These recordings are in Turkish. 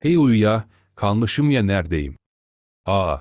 Hey uyuya, kalmışım ya neredeyim? Aa,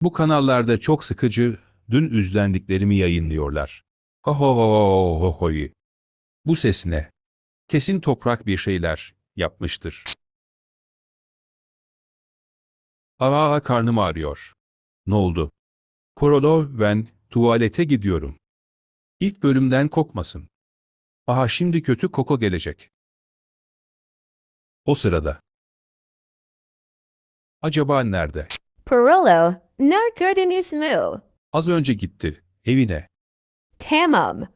bu kanallarda çok sıkıcı, dün üzlendiklerimi yayınlıyorlar. Ho ho ho ho ho hoy. Bu ses ne? Kesin toprak bir şeyler yapmıştır. Aa karnım ağrıyor. Ne oldu? Korolo ben tuvalete gidiyorum. İlk bölümden kokmasın. Aha şimdi kötü koku gelecek. O sırada. Acaba nerede? Perullo, gördünüz mü? Az önce gitti. Evine. Tamam.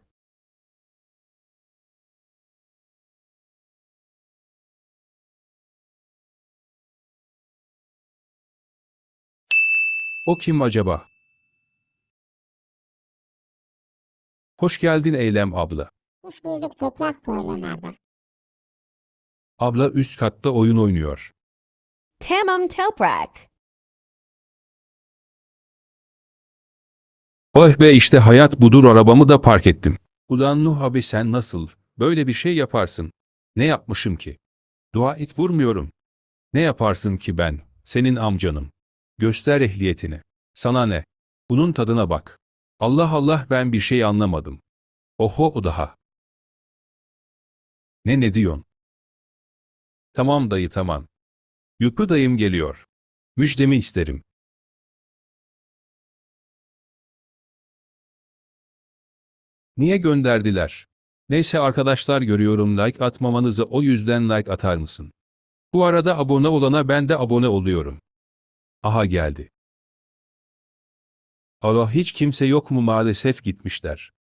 O kim acaba? Hoş geldin Eylem abla. Hoş bulduk toprak nerede? Abla üst katta oyun oynuyor. Tamam toprak. Oh be işte hayat budur arabamı da park ettim. Ulan Nuh abi sen nasıl böyle bir şey yaparsın? Ne yapmışım ki? Dua et vurmuyorum. Ne yaparsın ki ben, senin amcanım. Göster ehliyetini. Sana ne? Bunun tadına bak. Allah Allah ben bir şey anlamadım. Oho o daha. Ne ne diyorsun? Tamam dayı tamam. Yüpü dayım geliyor. Müjdemi isterim. Niye gönderdiler? Neyse arkadaşlar görüyorum like atmamanızı o yüzden like atar mısın? Bu arada abone olana ben de abone oluyorum. Aha geldi. Allah hiç kimse yok mu maalesef gitmişler.